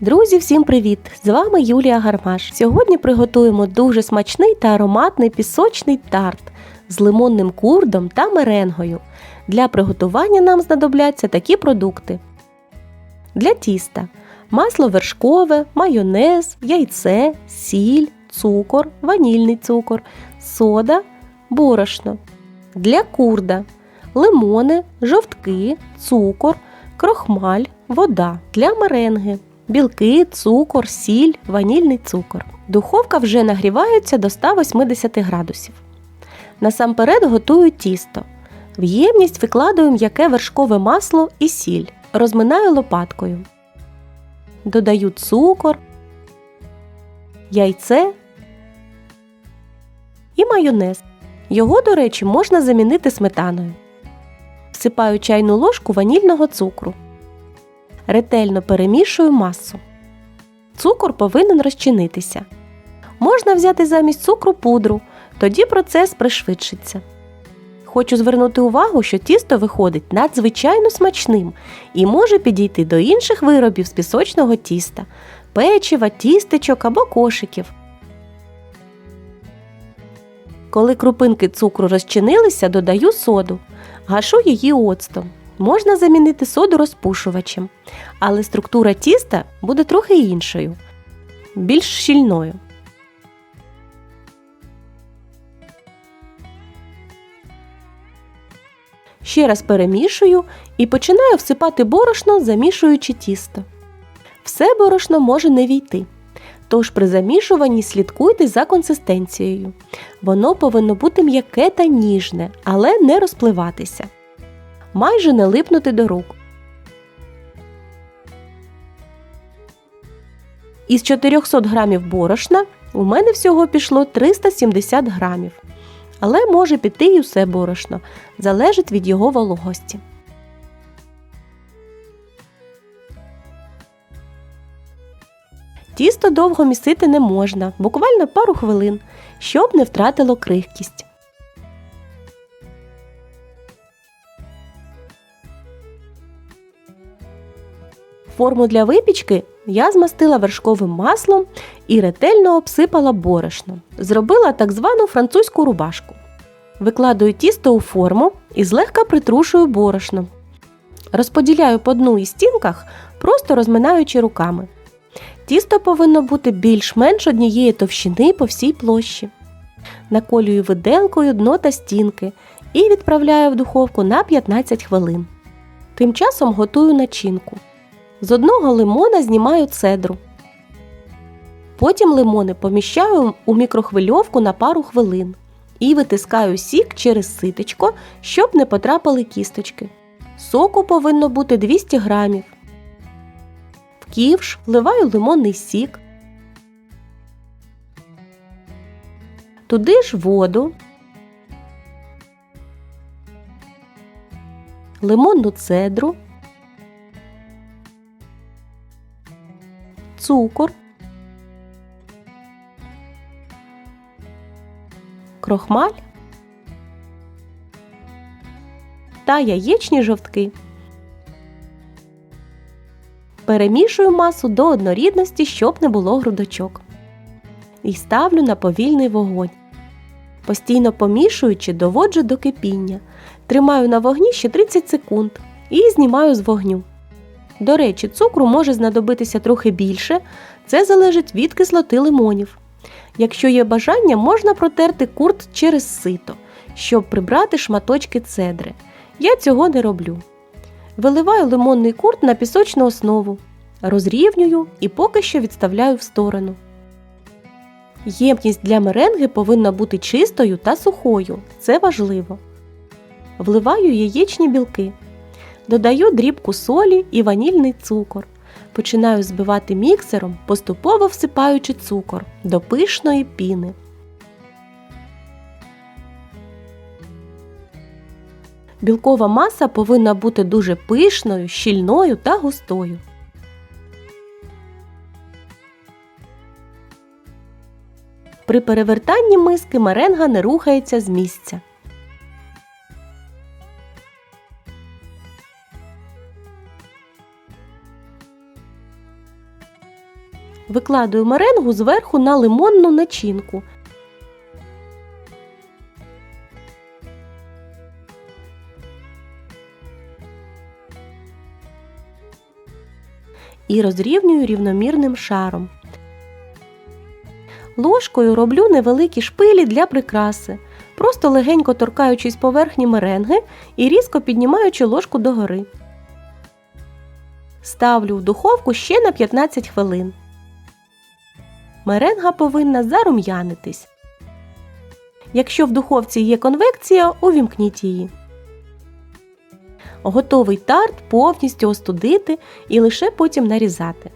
Друзі, всім привіт! З вами Юлія Гармаш. Сьогодні приготуємо дуже смачний та ароматний пісочний тарт з лимонним курдом та меренгою. Для приготування нам знадобляться такі продукти: для тіста масло вершкове, майонез, яйце, сіль, цукор, ванільний цукор, сода, борошно. Для курда лимони, жовтки, цукор, крохмаль, вода. Для меренги білки, цукор, сіль, ванільний цукор. Духовка вже нагрівається до 180 градусів. Насамперед готую тісто. В ємність викладаю м'яке вершкове масло і сіль. Розминаю лопаткою. Додаю цукор, яйце і майонез. Його, до речі, можна замінити сметаною. Всипаю чайну ложку ванільного цукру. Ретельно перемішую масу. Цукор повинен розчинитися. Можна взяти замість цукру пудру, тоді процес пришвидшиться. Хочу звернути увагу, що тісто виходить надзвичайно смачним і може підійти до інших виробів з пісочного тіста, печива, тістечок або кошиків. Коли крупинки цукру розчинилися, додаю соду, гашу її оцтом. Можна замінити соду розпушувачем, але структура тіста буде трохи іншою, більш щільною. Ще раз перемішую і починаю всипати борошно, замішуючи тісто. Все борошно може не війти. Тож при замішуванні слідкуйте за консистенцією. Воно повинно бути м'яке та ніжне, але не розпливатися. Майже не липнути до рук. Із 400 грамів борошна у мене всього пішло 370 грамів. Але може піти і усе борошно, залежить від його вологості. Тісто довго місити не можна, буквально пару хвилин, щоб не втратило крихкість. Форму для випічки я змастила вершковим маслом і ретельно обсипала борошном. Зробила так звану французьку рубашку. Викладаю тісто у форму і злегка притрушую борошном. Розподіляю по дну і стінках, просто розминаючи руками. Тісто повинно бути більш-менш однієї товщини по всій площі. Наколюю виделкою дно та стінки і відправляю в духовку на 15 хвилин. Тим часом готую начинку. З одного лимона знімаю цедру. Потім лимони поміщаю у мікрохвильовку на пару хвилин і витискаю сік через ситечко, щоб не потрапили кісточки. Соку повинно бути 200 грамів. В ківш вливаю лимонний сік. Туди ж воду, лимонну цедру. Цукор, крохмаль та яєчні жовтки. Перемішую масу до однорідності, щоб не було грудочок. І ставлю на повільний вогонь. Постійно помішуючи, доводжу до кипіння. Тримаю на вогні ще 30 секунд і знімаю з вогню. До речі, цукру може знадобитися трохи більше, це залежить від кислоти лимонів. Якщо є бажання, можна протерти курт через сито, щоб прибрати шматочки цедри. Я цього не роблю. Виливаю лимонний курт на пісочну основу, розрівнюю і поки що відставляю в сторону. Ємність для меренги повинна бути чистою та сухою. Це важливо. Вливаю яєчні білки. Додаю дрібку солі і ванільний цукор. Починаю збивати міксером, поступово всипаючи цукор до пишної піни. Білкова маса повинна бути дуже пишною, щільною та густою. При перевертанні миски меренга не рухається з місця. Викладаю меренгу зверху на лимонну начинку. І розрівнюю рівномірним шаром. Ложкою роблю невеликі шпилі для прикраси, просто легенько торкаючись поверхні меренги і різко піднімаючи ложку догори. Ставлю в духовку ще на 15 хвилин. Меренга повинна зарум'янитись. Якщо в духовці є конвекція, увімкніть її. Готовий тарт повністю остудити і лише потім нарізати.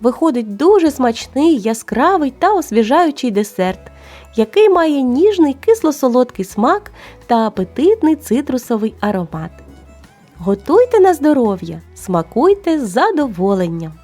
Виходить дуже смачний, яскравий та освіжаючий десерт, який має ніжний кисло-солодкий смак та апетитний цитрусовий аромат. Готуйте на здоров'я, смакуйте з задоволенням!